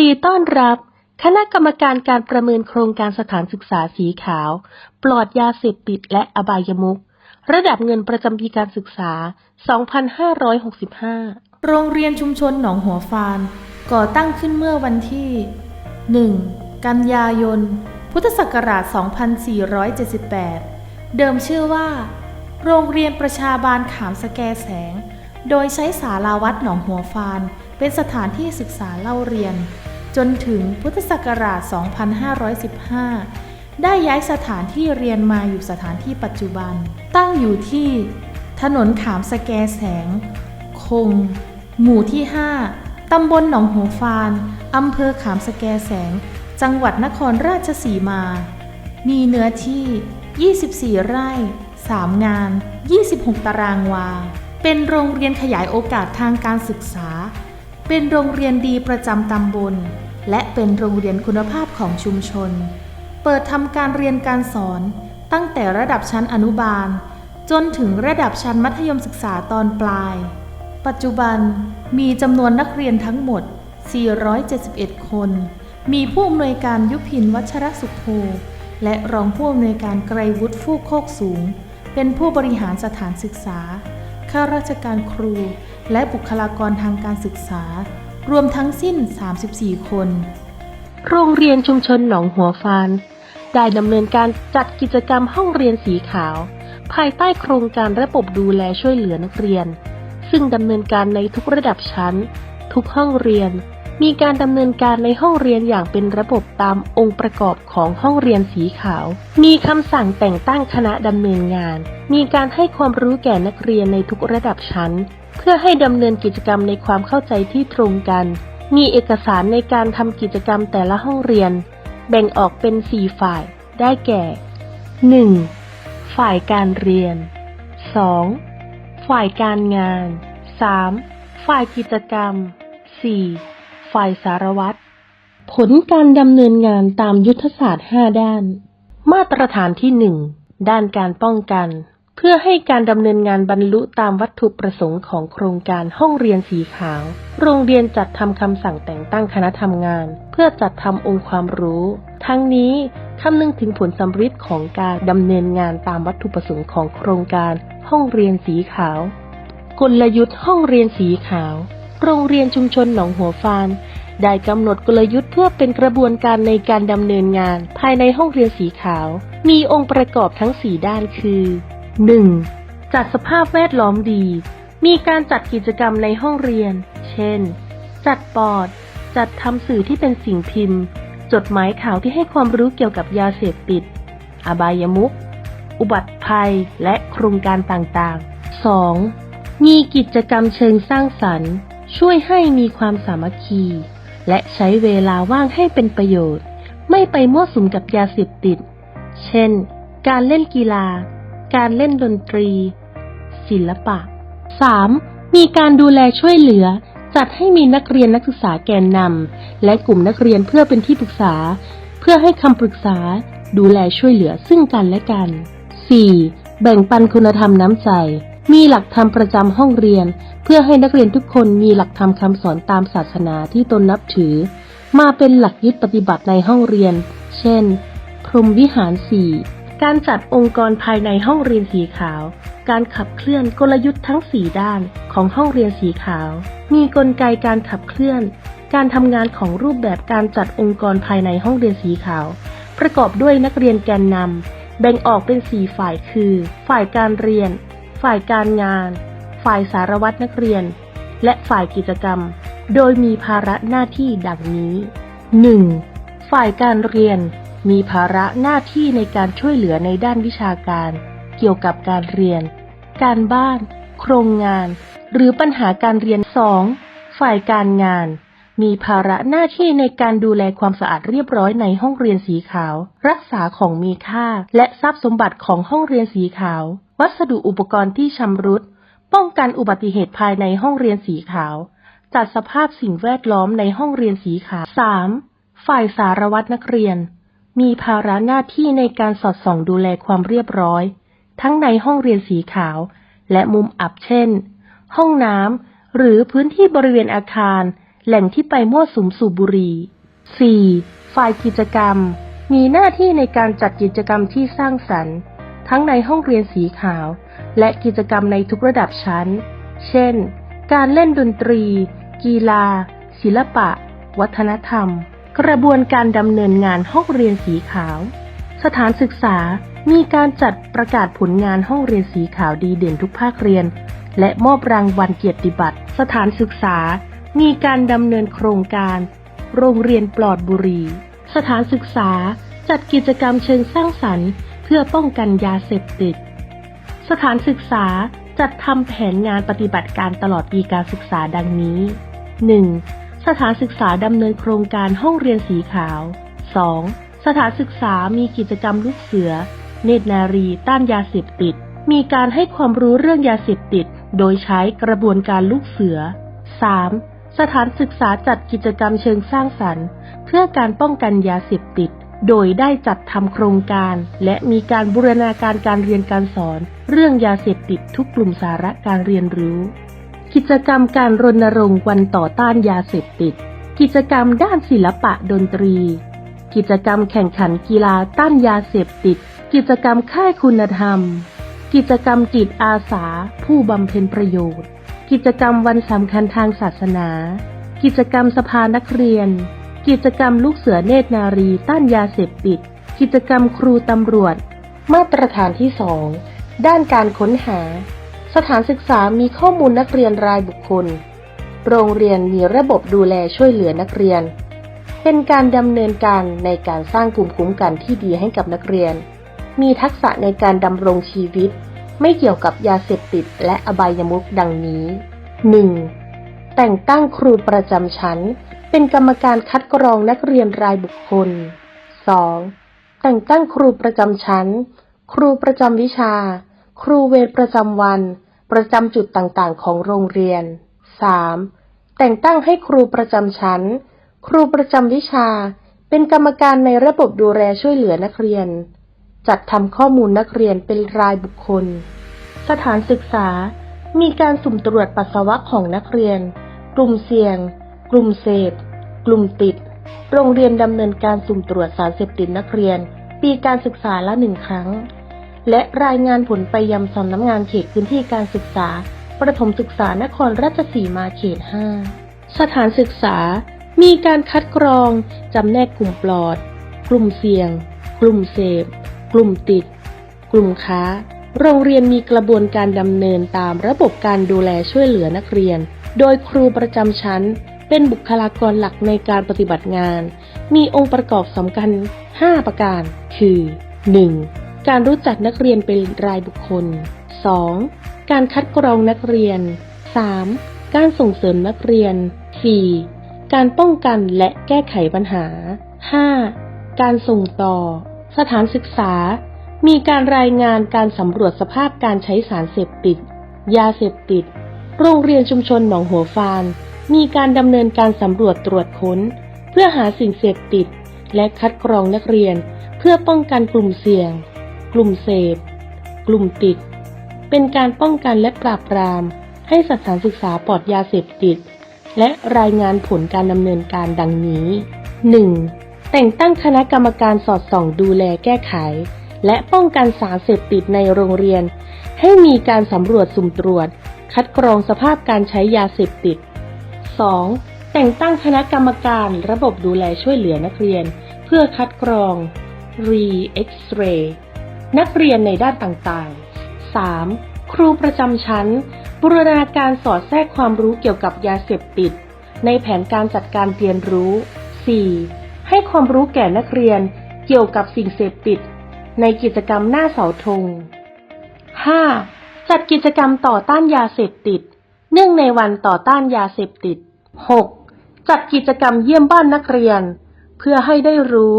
ดีต้อนรับ คณะกรรมการการประเมินโครงการสถานศึกษาสีขาว ปลอดยาเสพติดและอบายมุขระดับเงินประจำปีการศึกษา 2565 โรงเรียนชุมชนหนองหัวฟาน ก่อตั้งขึ้นเมื่อวันที่ 1. กันยายน พุทธศักราช 2478 เดิมชื่อว่า โรงเรียนประชาบาลขามสแกแสง โดยใช้ศาลาวัดหนองหัวฟาน เป็นสถานที่ศึกษาเล่าเรียน จนถึงพุทธศักราช 2515 ได้ย้ายสถานที่เรียนมาอยู่สถานที่ปัจจุบัน ตั้งอยู่ที่ถนนขามสแกแสง คง หมู่ที่ 5 ตำบลหนองหัวฟาน อำเภอขามสแกแสง จังหวัดนครราชสีมา มีเนื้อที่ 24 ไร่ 3 งาน 26 ตารางวา เป็นโรงเรียนขยายโอกาสทางการศึกษา เป็นโรงเรียนดีประจำตำบล และเป็นโรงเรียนคุณภาพของชุมชน เปิดทำการเรียนการสอนตั้งแต่ระดับชั้นอนุบาล จนถึงระดับชั้นมัธยมศึกษาตอนปลาย ปัจจุบันมีจำนวนนักเรียนทั้งหมด 471 คน มีผู้อำนวยการยุพินวัชรสุขโภและรองผู้อำนวยการไกรวุฒิฟูกโคกสูง เป็นผู้บริหารสถานศึกษา ข้าราชการครู และบุคลากรทางการศึกษา รวมทั้งสิ้น 34 คน โรงเรียนชุมชนหนองหัวฟาน ได้ดำเนินการจัดกิจกรรมห้องเรียนสีขาว ภายใต้โครงการระบบดูแลช่วยเหลือนักเรียน ซึ่งดำเนินการในทุกระดับชั้น ทุกห้องเรียน มีการดำเนินการในห้องเรียนอย่างเป็นระบบตามองค์ประกอบของห้องเรียนสีขาว มีคำสั่งแต่งตั้งคณะดำเนินงาน มีการให้ความรู้แก่นักเรียนในทุกระดับชั้น เพื่อให้ดำเนินกิจกรรมในความเข้าใจที่ตรงกัน มีเอกสารในการทำกิจกรรมแต่ละห้องเรียน แบ่งออกเป็น 4 ฝ่าย ได้แก่ 1. ฝ่ายการเรียน 2. ฝ่ายการงาน 3. ฝ่ายกิจกรรม 4. ฝ่ายสารวัตร ผลการดำเนินงานตามยุทธศาสตร์ 5 ด้าน มาตรฐานที่ 1 ด้านการป้องกัน เพื่อให้การดำเนินงานบรรลุตามวัตถุประสงค์ของโครงการห้องเรียนสีขาว โรงเรียนจัดทำคำสั่งแต่งตั้งคณะทำงาน เพื่อจัดทำองค์ความรู้ ทั้งนี้คำนึงถึงผลสำฤทธิ์ของการดำเนินงานตามวัตถุประสงค์ของโครงการห้องเรียนสีขาว กลยุทธ์ห้องเรียนสีขาว โรงเรียนชุมชนหนองหัวฟานได้กำหนดกลยุทธ์เพื่อเป็นกระบวนการในการดำเนินงาน ภายในห้องเรียนสีขาว มีองค์ประกอบทั้ง 4 ด้านคือ 1. จัดสภาพแวดล้อมดี มีการจัดกิจกรรมในห้องเรียน เช่น จัดบอด จัดทำสื่อที่เป็นสิ่งพิมพ์ จดหมายข่าวที่ให้ความรู้เกี่ยวกับยาเสพติด อบายมุขอุบัติภัย และโครงการต่างๆ 2. มีกิจกรรมเชิงสร้างสรรค์ ช่วยให้มีความสามัคคี และใช้เวลาว่างให้เป็นประโยชน์ ไม่ไปมั่วสุมกับยาเสพติด เช่น การเล่นกีฬา การเล่นดนตรี ศิลปะ 3. มีการดูแลช่วยเหลือ จัดให้มีนักเรียนนักศึกษาแกนนำและกลุ่มนักเรียนเพื่อเป็นที่ปรึกษา เพื่อให้คำปรึกษา ดูแลช่วยเหลือซึ่งกันและกัน 4. แบ่งปันคุณธรรมน้ำใจ มีหลักธรรมประจำห้องเรียน เพื่อให้นักเรียนทุกคนมีหลักธรรมคำสอนตามศาสนาที่ตนนับถือ มาเป็นหลักยึดปฏิบัติในห้องเรียน เช่น พรหมวิหาร4 การจัดองค์กรภายในห้องเรียนสีขาว การขับเคลื่อนกลยุทธ์ทั้ง 4 ด้านของห้องเรียนสีขาว มีกลไกการขับเคลื่อน การทำงานของรูปแบบการจัดองค์กรภายในห้องเรียนสีขาว ประกอบด้วยนักเรียนแกนนำแบ่งออกเป็น 4 ฝ่ายคือ ฝ่ายการเรียน ฝ่ายการงาน ฝ่ายสารวัตรนักเรียน และฝ่ายกิจกรรม โดยมีภาระหน้าที่ดังนี้ 1. ฝ่ายการเรียน มีภาระหน้าที่ในการช่วยเหลือในด้านวิชาการ เกี่ยวกับการเรียน การบ้าน โครงงาน หรือปัญหาการเรียน 2. ฝ่ายการงาน มีภาระหน้าที่ในการดูแลความสะอาดเรียบร้อยในห้องเรียนสีขาว รักษาของมีค่า และทรัพย์สมบัติของห้องเรียนสีขาว วัสดุอุปกรณ์ที่ชำรุด ป้องกันอุบัติเหตุภายในห้องเรียนสีขาว จัดสภาพสิ่งแวดล้อมในห้องเรียนสีขาว 3. ฝ่ายสารวัตรนักเรียน มีภาระหน้าที่ในการสอดส่องดูแลความเรียบร้อย ทั้งในห้องเรียนสีขาว และมุมอับเช่น ห้องน้ำหรือพื้นที่บริเวณอาคาร แหล่งที่ไปมั่วสุมสูบบุหรี่ 4. ฝ่ายกิจกรรม มีหน้าที่ในการจัดกิจกรรมที่สร้างสรรค์ ทั้งในห้องเรียนสีขาว และกิจกรรมในทุกระดับชั้น เช่น การเล่นดนตรี กีฬา ศิลปะ วัฒนธรรม กระบวนการดำเนินงานห้องเรียนสีขาว สถานศึกษามีการจัดประกาศผลงานห้องเรียนสีขาวดีเด่นทุกภาคเรียน และมอบรางวัลเกียรติบัตร สถานศึกษา มีการดำเนินโครงการ โรงเรียนปลอดบุหรี่สถานศึกษาจัดกิจกรรมเชิงสร้างสรรค์ เพื่อป้องกันยาเสพติด สถานศึกษาจัดทำแผนงานปฏิบัติการตลอดปีการศึกษาดังนี้ 1. สถานศึกษาดำเนินโครงการห้องเรียนสีขาว 2. สถานศึกษามีกิจกรรมลูกเสือ เนตรนารี ต้านยาเสพติด มีการให้ความรู้เรื่องยาเสพติด โดยใช้กระบวนการลูกเสือ 3. สถานศึกษาจัดกิจกรรมเชิงสร้างสรรค์ เพื่อการป้องกันยาเสพติด โดยได้จัดทำโครงการ และมีการบูรณาการการเรียนการสอน เรื่องยาเสพติดทุกกลุ่มสาระการเรียนรู้ กิจกรรมการรณรงค์วันต่อต้านยาเสพติด กิจกรรมด้านศิลปะดนตรี กิจกรรมแข่งขันกีฬาต้านยาเสพติด กิจกรรมค่ายคุณธรรม กิจกรรมจิตอาสา ผู้บำเพ็ญประโยชน์ กิจกรรมวันสำคัญทางศาสนา กิจกรรมสภานักเรียน กิจกรรมลูกเสือเนตรนารีต้านยาเสพติด กิจกรรมครูตำรวจ มาตรฐานที่สองด้านการค้นหา สถานศึกษามีข้อมูลนักเรียนรายบุคคล โรงเรียนมีระบบดูแลช่วยเหลือนักเรียน เป็นการดำเนินการในการสร้างภูมิคุ้มกันที่ดีให้กับนักเรียน มีทักษะในการดำรงชีวิต ไม่เกี่ยวกับยาเสพติดและอบายมุขดังนี้ 1. แต่งตั้งครูประจำชั้น เป็นกรรมการคัดกรองนักเรียนรายบุคคล 2. แต่งตั้งครูประจำชั้น ครูประจำวิชา ครูเวรประจำวัน ประจำจุดต่างๆ ของโรงเรียน 3. แต่งตั้งให้ครูประจำชั้น ครูประจำวิชา เป็นกรรมการในระบบดูแลช่วยเหลือนักเรียน จัดทำข้อมูลนักเรียนเป็นรายบุคคล สถานศึกษา มีการสุ่มตรวจปัสสาวะของนักเรียน กลุ่มเสี่ยง กลุ่มเสพ กลุ่มติด โรงเรียนดำเนินการสุ่มตรวจสารเสพติดนักเรียน ปีการศึกษาละหนึ่งครั้ง และรายงานผลไปยังสำนักงานเขตพื้นที่การศึกษา ประถมศึกษานครราชสีมาเขต 5 สถานศึกษา มีการคัดกรอง จำแนกกลุ่มปลอด กลุ่มเสี่ยง กลุ่มเสพ กลุ่มติด กลุ่มค้า โรงเรียนมีกระบวนการดำเนินตามระบบการดูแลช่วยเหลือนักเรียน โดยครูประจำชั้น เป็นบุคลากรหลักในการปฏิบัติงาน มีองค์ประกอบสำคัญ 5 ประการ คือ 1. การรู้จักนักเรียนเป็นรายบุคคล 2. การคัดกรองนักเรียน 3. การส่งเสริมนักเรียน 4. การป้องกันและแก้ไขปัญหา 5. การส่งต่อ สถานศึกษา มีการรายงานการสำรวจสภาพการใช้สารเสพติด ยาเสพติด โรงเรียนชุมชนหนองหัวฟาน มีการดำเนินการสำรวจตรวจค้น เพื่อหาสิ่งเสพติด และคัดกรองนักเรียน เพื่อป้องกันกลุ่มเสี่ยง กลุ่มเสพ กลุ่มติด เป็นการป้องกันและปราบปราม ให้สถานศึกษาปลอดยาเสพติด และรายงานผลการดำเนินการดังนี้ 1. แต่งตั้งคณะกรรมการสอดส่องดูแลแก้ไข และป้องกันสารเสพติดในโรงเรียน ให้มีการสำรวจสุ่มตรวจ คัดกรองสภาพการใช้ยาเสพติด 2. แต่งตั้งคณะกรรมการระบบดูแลช่วยเหลือนักเรียน เพื่อคัดกรอง re-x-ray นักเรียนในด้านต่างๆ 3. ครูประจำชั้น บูรณาการสอดแทรกความรู้เกี่ยวกับยาเสพติด ในแผนการจัดการเรียนรู้ 4. ให้ความรู้แก่นักเรียนเกี่ยวกับสิ่งเสพติด ในกิจกรรมหน้าเสาธง 5. จัดกิจกรรมต่อต้านยาเสพติด เนื่องในวันต่อต้านยาเสพติด 6. จัดกิจกรรมเยี่ยมบ้านนักเรียน เพื่อให้ได้รู้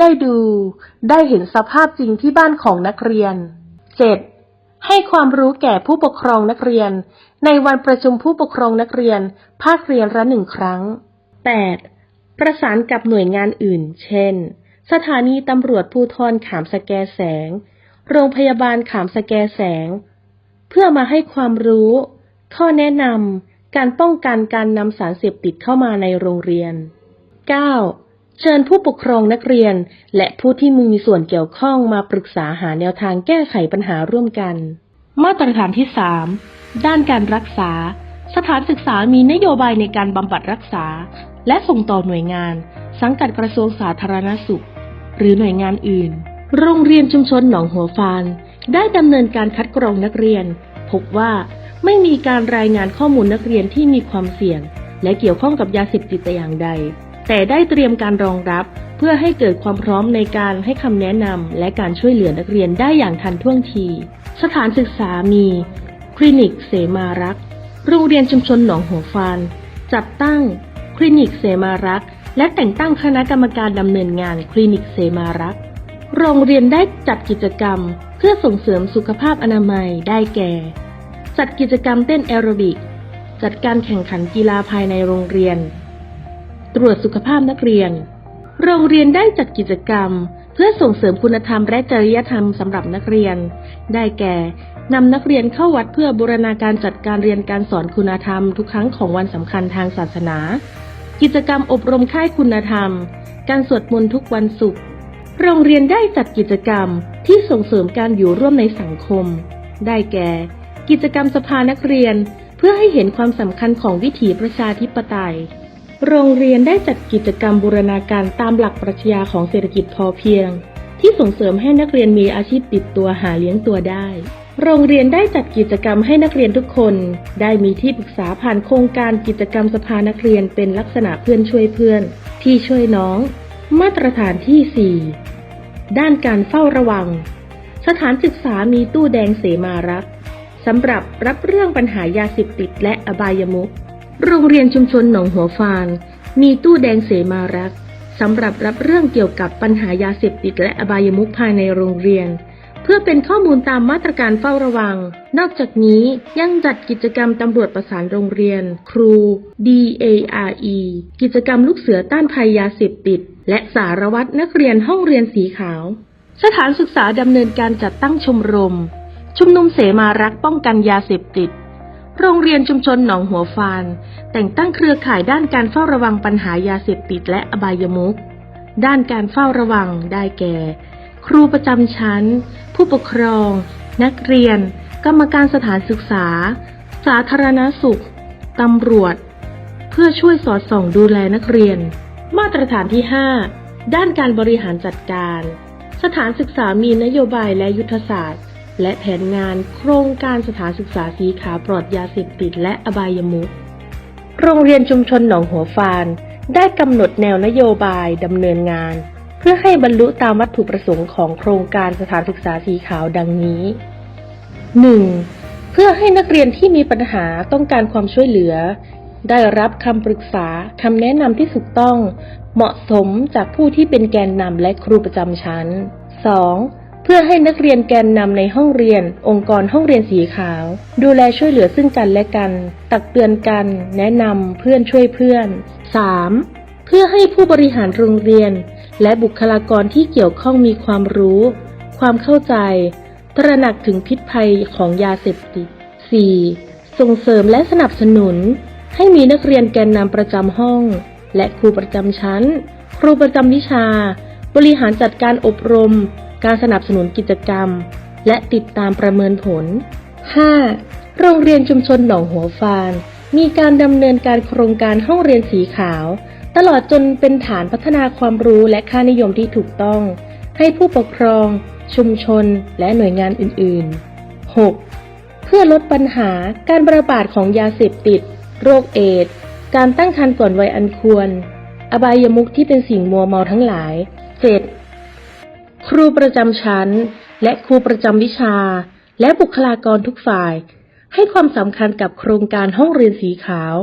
ได้ดู ได้เห็นสภาพจริงที่บ้านของนักเรียน 7. ให้ความรู้แก่ผู้ปกครองนักเรียน ในวันประชุมผู้ปกครองนักเรียน ภาคเรียนละหนึ่งครั้ง 8. ประสานกับหน่วยงานอื่น เช่น สถานีตำรวจภูธรขามสแกแสง โรงพยาบาลขามสแกแสง เพื่อมาให้ความรู้ ข้อแนะนำการป้องกันการนำสารเสพติดเข้ามาในโรงเรียน 9. เชิญผู้ปกครองนักเรียน และผู้ที่มีส่วนเกี่ยวข้องมาปรึกษาหาแนวทางแก้ไขปัญหาร่วมกัน มาตรฐานที่ 3 ด้านการรักษา สถานศึกษามีนโยบายในการบำบัดรักษา และส่งต่อหน่วยงาน สังกัดกระทรวงสาธารณสุข หรือหน่วยงานอื่น โรงเรียนชุมชนหนองหัวฟานได้ดำเนินการคัดกรองนักเรียน พบว่าไม่มีการรายงานข้อมูลนักเรียนที่มีความเสี่ยง และเกี่ยวข้องกับยาเสพติดแต่อย่างใด แต่ได้เตรียมการรองรับ เพื่อให้เกิดความพร้อมในการให้คำแนะนำและการช่วยเหลือนักเรียนได้อย่างทันท่วงที สถานศึกษามี คลินิกเสมารัก โรงเรียนชุมชนหนองหัวฟาน จัดตั้ง คลินิกเสมารัก และแต่งตั้งคณะกรรมการดำเนินงานคลินิกเสมารัก โรงเรียนได้จัดกิจกรรม เพื่อส่งเสริมสุขภาพอนามัยได้แก่ จัดกิจกรรมเต้นแอโรบิก จัดการแข่งขันกีฬาภายในโรงเรียน ตรวจสุขภาพนักเรียน โรงเรียนได้จัดกิจกรรม เพื่อส่งเสริมคุณธรรมและจริยธรรมสำหรับนักเรียน ได้แก่นำนักเรียนเข้าวัดเพื่อบูรณาการจัดการเรียนการสอนคุณธรรมทุกครั้งของวันสำคัญทางศาสนา กิจกรรมอบรมค่ายคุณธรรม การสวดมนต์ทุกวันศุกร์ โรงเรียนได้จัดกิจกรรมที่ส่งเสริมการอยู่ร่วมในสังคม ได้แก่ กิจกรรมสภานักเรียน เพื่อให้เห็นความสำคัญของวิถีประชาธิปไตย โรงเรียนได้จัดกิจกรรมบูรณาการตามหลักปรัชญาของเศรษฐกิจพอเพียง ที่ส่งเสริมให้นักเรียนมีอาชีพติดตัวหาเลี้ยงตัวได้ โรงเรียนได้จัดกิจกรรมให้นักเรียนทุกคน ได้มีที่ปรึกษาผ่านโครงการกิจกรรมสภานักเรียนเป็นลักษณะเพื่อนช่วยเพื่อนพี่ช่วยน้อง มาตรฐานที่ 4 ด้านการเฝ้าระวัง สถานศึกษามีตู้แดงเสมารักสำหรับรับเรื่องปัญหายาเสพติดและอบายมุข โรงเรียนชุมชนหนองหัวฟาน มีตู้แดงเสมารักสำหรับรับเรื่องเกี่ยวกับปัญหายาเสพติดและอบายมุขภายในโรงเรียน เพื่อเป็นข้อมูลตามมาตรการเฝ้าระวัง นอกจากนี้ยังจัดกิจกรรมตำรวจประสานโรงเรียน ครู DARE กิจกรรมลูกเสือต้านภัยยาเสพติด และสารวัตรนักเรียนห้องเรียนสีขาว สถานศึกษาดำเนินการจัดตั้งชมรม ชุมนุมเสมารักป้องกันยาเสพติด โรงเรียนชุมชนหนองหัวฟาน แต่งตั้งเครือข่ายด้านการเฝ้าระวังปัญหายาเสพติดและอบายมุขด้านการเฝ้าระวังได้แก่ ครูประจำชั้น ผู้ปกครอง นักเรียน กรรมการสถานศึกษา สาธารณสุขตำรวจ เพื่อช่วยสอดส่องดูแลนักเรียน มาตรฐานที่ 5 ด้านการบริหารจัดการ สถานศึกษามีนโยบายและยุทธศาสตร์ และแผนงานโครงการสถานศึกษาสีขาวปลอดยาเสพติดและอบายมุขโรงเรียนชุมชนหนองหัวฟาน ได้กำหนดแนวนโยบายดำเนินงาน เพื่อให้บรรลุตามวัตถุประสงค์ของโครงการสถานศึกษาสีขาวดังนี้ 1. เพื่อให้นักเรียนที่มีปัญหาต้องการความช่วยเหลือ ได้รับคำปรึกษาคำแนะนำที่ถูกต้อง เหมาะสมจากผู้ที่เป็นแกนนำและครูประจำชั้น 2. เพื่อให้นักเรียนแกนนำในห้องเรียน องค์กรห้องเรียนสีขาว ดูแลช่วยเหลือซึ่งกันและกัน ตักเตือนกัน แนะนำเพื่อนช่วยเพื่อน 3. เพื่อให้ผู้บริหารโรงเรียน และบุคลากรที่เกี่ยวข้องมีความรู้ ความเข้าใจ ตระหนักถึงพิษภัยของยาเสพติด 4. ส่งเสริมและสนับสนุน ให้มีนักเรียนแกนนำประจำห้อง และครูประจำชั้น ครูประจำวิชา บริหารจัดการอบรม การสนับสนุนกิจกรรม และติดตามประเมินผล 5. โรงเรียนชุมชนหนองหัวฟาน มีการดำเนินการโครงการห้องเรียนสีขาว ตลอดจนเป็นฐานพัฒนาความรู้และค่านิยมที่ถูกต้อง ให้ผู้ปกครอง ชุมชน และหน่วยงานอื่น ๆ 6. เพื่อลดปัญหาการระบาดของยาเสพติด โรคเอดส์การตั้งครรภ์ก่อนวัยอันควร อบายมุขที่เป็นสิ่งมัวเมาทั้งหลาย 7. ครูประจำชั้น และครูประจำวิชา และบุคลากรทุกฝ่าย ให้ความสำคัญกับโครงการห้องเรียนสีขาว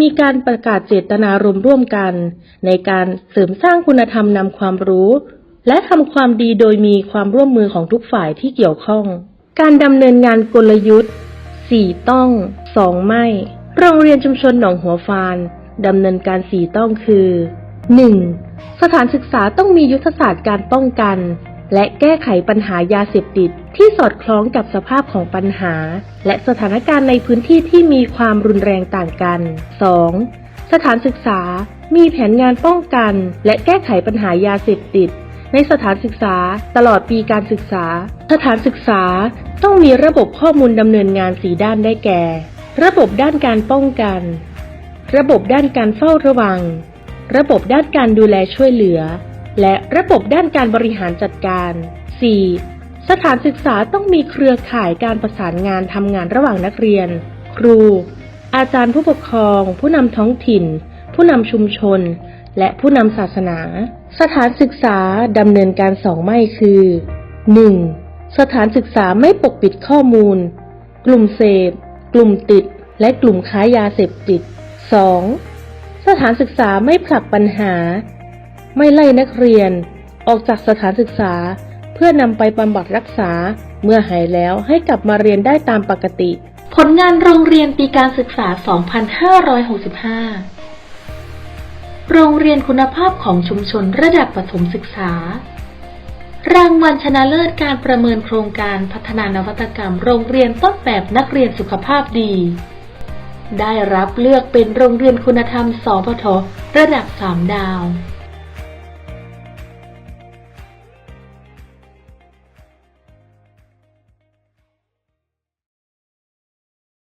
มีการประกาศเจตนารมณ์ร่วมกัน ในการเสริมสร้างคุณธรรมนำความรู้ และทำความดีโดยมีความร่วมมือของทุกฝ่ายที่เกี่ยวข้อง การดำเนินงานกลยุทธ์4ต้อง2ไม่ โรงเรียนชุมชนหนองหัวฟานดำเนินการ4ต้องคือ 1. สถานศึกษาต้องมียุทธศาสตร์การป้องกัน และแก้ไขปัญหายาเสพติดที่สอดคล้องกับสภาพของปัญหา และสถานการณ์ในพื้นที่ที่มีความรุนแรงต่างกัน 2. สถานศึกษามีแผนงานป้องกัน และแก้ไขปัญหายาเสพติด ในสถานศึกษาตลอดปีการศึกษา สถานศึกษาต้องมีระบบข้อมูลดำเนินงานสีด้านได้แก่ ระบบด้านการป้องกัน ระบบด้านการเฝ้าระวัง ระบบด้านการดูแลช่วยเหลือ และระบบด้านการบริหารจัดการ 4. สถานศึกษาต้องมีเครือข่ายการประสานงานทำงานระหว่างนักเรียน ครู อาจารย์ผู้ปกครอง ผู้นำท้องถิ่น ผู้นำชุมชน และผู้นำศาสนา สถานศึกษาดำเนินการสองไม่คือ 1. สถานศึกษาไม่ปกปิดข้อมูล กลุ่มเสพ กลุ่มติด และกลุ่มค้ายาเสพติด 2. สถานศึกษาไม่ผลักปัญหา ไม่ไล่นักเรียน ออกจากสถานศึกษาเพื่อนำไปบำบัดรักษาเมื่อหายแล้วให้กลับมาเรียนได้ตามปกติ ผลงานโรงเรียนปีการศึกษา 2565 โรงเรียนคุณภาพของชุมชนระดับประถมศึกษา รางวัลชนะเลิศการประเมินโครงการพัฒนานวัตกรรม โรงเรียนต้นแบบนักเรียนสุขภาพดี ได้รับเลือกเป็นโรงเรียนคุณธรรมสพทระดับ 3 ดาว